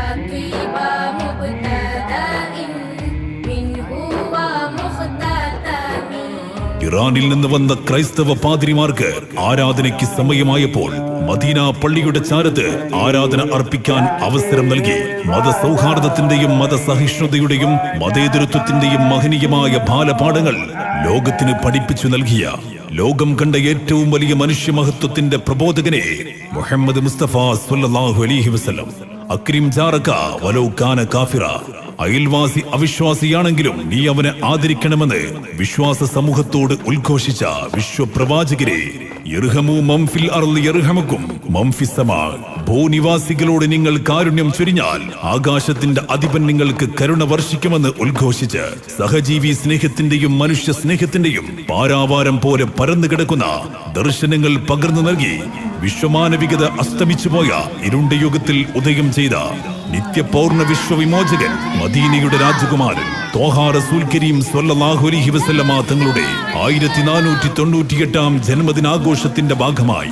طيبة مبتدأ منه ومختتم ഇറാനിൽ നിന്ന് വന്ന ക്രൈസ്തവ പാതിരിമാർക്ക് ആരാധനയ്ക്ക് സമയമായപ്പോൾ മദീന പള്ളിയുടെ ചാരത്ത് ആരാധന അർപ്പിക്കാൻ അവസരം നൽകി മതസൗഹാർദ്ദത്തിന്റെയും മതസഹിഷ്ണുതയുടെയും മതേതരത്വത്തിന്റെയും മഹനീയമായ ബാലപാഠങ്ങൾ ലോകത്തിന് പഠിപ്പിച്ചു നൽകിയ ലോകം കണ്ട ഏറ്റവും വലിയ മനുഷ്യ മഹത്വത്തിന്റെ പ്രബോധകനെ മുഹമ്മദ് മുസ്തഫ സ്വല്ലല്ലാഹു അലൈഹി വസല്ലം അക്രിം ജാറക വലൗ കാന കാഫിറ. അയൽവാസി അവിശ്വാസിയാണെങ്കിലും നീ അവനെ ആദരിക്കണമെന്ന് വിശ്വാസ സമൂഹത്തോട് ഉദ്ഘോഷിച്ച വിശ്വപ്രവാചകരെ ഭൂനിവാസികളോട് നിങ്ങൾ കാരുണ്യം ചൊരിഞ്ഞാൽ ആകാശത്തിന്റെ അധിപൻ നിങ്ങൾക്ക് കരുണ വർഷിക്കുമെന്ന് ഉദ്ഘോഷിച്ച് സഹജീവി സ്നേഹത്തിന്റെയും മനുഷ്യ സ്നേഹത്തിന്റെയും പാരാവാരം പോലെ പരന്നു കിടക്കുന്ന ദർശനങ്ങൾ പകർന്നു നൽകി വിശ്വമാനവികത അസ്തമിച്ചുപോയ ഇരുണ്ട യുഗത്തിൽ ഉദയം ചെയ്ത നിത്യപൗർണ വിശ്വവിമോചകൻ മദീനയുടെ രാജകുമാരൻ കരീം സ്വല്ലല്ലാഹു അലൈഹി വസല്ലമ തങ്ങളുടെ ആയിരത്തി നാനൂറ്റി തൊണ്ണൂറ്റിയെട്ടാം ജന്മദിനാഘോഷത്തിന്റെ ഭാഗമായി.